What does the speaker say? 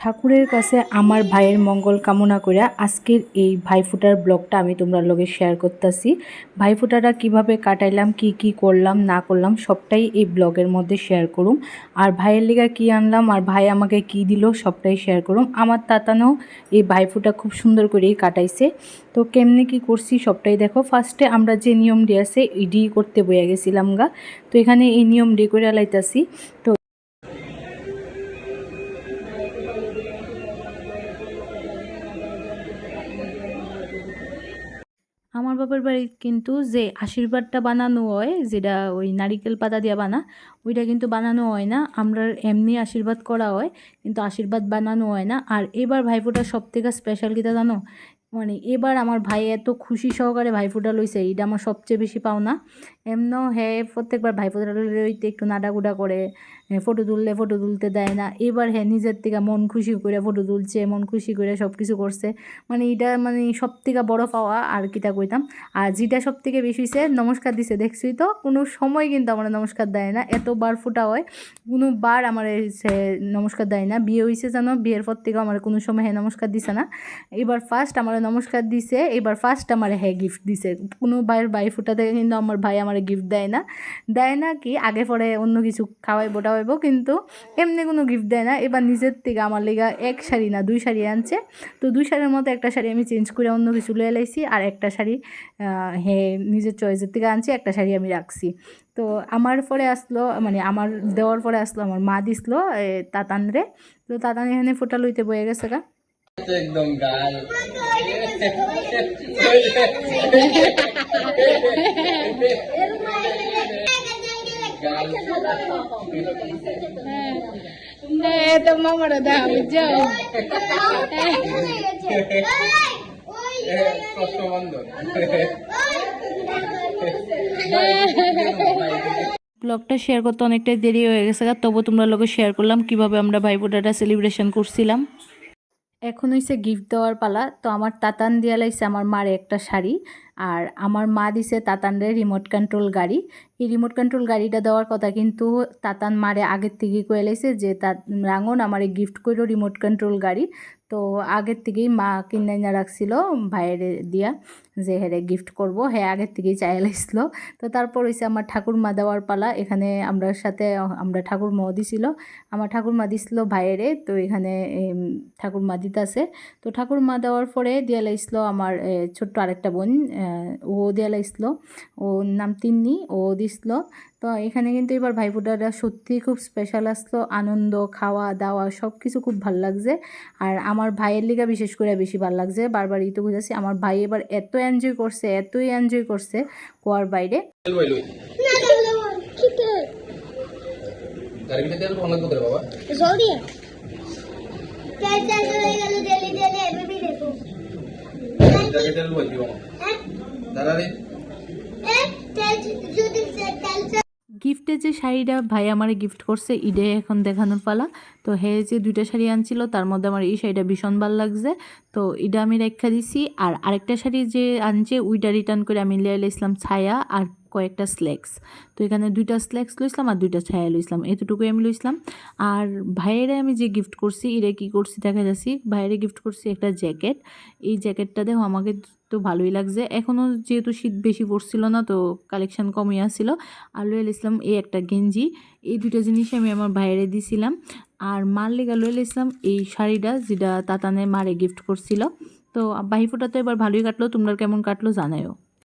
ঠাকুরের কাছে আমার ভাইয়ের মঙ্গল কামনা করে আজকের এই ভাইফোঁটার ব্লগটা আমি তোমরা লগে শেয়ার করতেছি। ভাইফোঁটাটা কীভাবে কাটাইলাম, কি কি করলাম, না করলাম, সবটাই এই ব্লগের মধ্যে শেয়ার করুম। আর ভাইয়ের লিগা কি আনলাম, আর ভাই আমাকে কি দিল, সবটাই শেয়ার করুম। আমার তাতানো এই ভাইফোঁটা খুব সুন্দর করেই কাটাইছে। তো কেমনে কি করছি, সবটাই দেখো। ফার্স্টে আমরা যে নিয়ম দিয়ে আছে ইডি করতে বইয়া গেছিলাম গা। তো এখানে এই নিয়ম ডি করে লাইতাছি। তো বাবার বাড়ি কিন্তু যে আশীর্বাদটা বানানো হয়, যেটা ওই নারিকেল পাতা দিয়ে বানা, ওইটা কিন্তু বানানো হয় না। আমরা এমনি আশীর্বাদ করা হয়, কিন্তু আশীর্বাদ বানানো হয় না। আর এবার ভাইফোঁটা সব থেকে স্পেশাল কিটা জানো? মানে এবার আমার ভাই এত খুশি সহকারে ভাইফোঁটা লইছে, এইটা আমার সবচেয়ে বেশি পাওনা। এমন হ্যাঁ প্রত্যেকবার ভাইফোঁটা লইতে একটু নাডাগুডা করে ফটো তুললে ফটো তুলতে দেয় না। এবার হ্যাঁ নিজের থেকে মন খুশি করে ফটো তুলছে, মন খুশি করে সব কিছু করছে। মানে এটা মানে সব থেকে বড় পাওয়া আর কিটা কইতাম। আর যেটা সব থেকে বেশি হয়েছে নমস্কার দিছে দেখছি তো? কোনো সময় কিন্তু আমার নমস্কার দেয় না। এতবার ফোটা হয়, কোনো বার আমার সে নমস্কার দেয় না। বিয়ে হয়েছে জানো বিয়ের পর থেকে আমার কোনো সময় হ্যাঁ নমস্কার দিছে না। এবার ফার্স্ট আমার নমস্কার দিছে, এবার ফার্স্ট আমার হ্যাঁ গিফট দিছে। কোনো ভাইয়ের বাই ফুটা থেকে কিন্তু আমার ভাই আমার গিফট দেয় না। দেয় না কি, আগে পরে অন্য কিছু খাওয়াইবো টাওয়াইবো কিন্তু এমনি কোনো গিফট দেয় না। এবার নিজের থেকে আমার লেগা এক শাড়ি না, দুই শাড়ি আনছে। তো দুই শাড়ির মতো একটা শাড়ি আমি চেঞ্জ করে অন্য কিছু লয়ে লাইছি, আর একটা শাড়ি হে, নিজের চয়েসের থেকে আনছি, একটা শাড়ি আমি রাখছি। তো আমার পরে আসলো মানে আমার দেওয়ার পরে আসলো, আমার মা দিসলো তাতানরে। তো তাতান এখানে ফোটা লইতে বয়ে গেছে গা। একদম গাল। ব্লগটা শেয়ার করতে অনেকটাই দেরি হয়ে গেছে তবু তোমরা লোকে শেয়ার করলাম, কীভাবে আমরা ভাইফোঁটাটা সেলিব্রেশন করছিলাম। এখন হইছে গিফট দেওয়ার পালা। তো আমার তাতান দিয়া লাইছে আমার মার একটা শাড়ি আর আমার মা দিছে তাতানরে রিমোট কন্ট্রোল গাড়ি। এই রিমোট কন্ট্রোল গাড়িটা দেওয়ার কথা কিন্তু তাতান মারে আগের থেকে কয়ে লাইছে যে, তা রাঙন আমারে গিফট করো রিমোট কন্ট্রোল গাড়ি। তো আগের থেকেই মা কিনে না রাখছিল ভাইয়ের দিয়া যে হেরে গিফট করব। হ্যাঁ আগের থেকেই চাই লাইছিল তো তারপর হয়েছে আমার ঠাকুরমা দেওয়ার পালা। এখানে আমরা সাথে, আমরা ঠাকুরমাও দিছিল। আমার ঠাকুরমা দিছিল ভাইয়েরে। তো এখানে ঠাকুরমা দিতাছে। তো ঠাকুরমা দেওয়ার পরে দিয়া লাগছিল আমার ছোট্ট আরেকটা বোন ও দিয়া লাগছিল ওর নাম তিন্নি। ও দিছিল। তো এখানে কিন্তু এবার ভাইফোঁটাটা সত্যি খুব স্পেশাল আসলো আনন্দ খাওয়া দাওয়া সব কিছু খুব ভালো লাগছে। আর আমার ভাইয়ের লিগা বিশেষ করে বেশি ভালো লাগছে। বারবার এই তো বুঝাচ্ছি আমার ভাই এবার এত এনজয় করছে এতই এনজয় করছে কুয়ার বাইরে। অনেক করে বাবা। গাড়ি তেল দাদা রে। গিফটে যে শাড়িটা ভাই আমার গিফট করছে ঈদে এখন দেখানোর পালা। তো হে যে দুইটা শাড়ি আনছিল, তার মধ্যে আমার এই শাড়িটা ভীষণ ভালো লাগছে। তো এটা আমি রেখা দিছি। আর আরেকটা শাড়ি যে আনছে উইটা রিটার্ন করে আমি লিয়ে ইসলাম ছায়া আর কয়েকটা স্লেক্স। তো এখানে দুইটা স্ল্যাক্স লইছিলাম আর দুইটা ছায়া লইছিলাম এতটুকুই আমি লইছিলাম আর ভাইয়েরে আমি যে গিফট করছি, এরা কি করছি দেখা যাচ্ছি, ভাইয়েরে গিফট করছি একটা জ্যাকেট। এই জ্যাকেটটা দেখো, আমাকে তো ভালোই লাগছে। এখনও যেহেতু শীত বেশি পড়ছিল না, তো কালেকশন কমই আসছিল। আর লইল ইসলাম এই একটা গেঞ্জি। এই দুটো জিনিস আমি আমার ভাইয়েরে দিছিলাম। আর মার লেগা লইল ইসলাম এই শাড়িটা, যেটা তাতানে মারে গিফট করছিল। তো বাহিফোটা তো এবার ভালোই কাটলো। তোমরা কেমন কাটলো জানায়ও।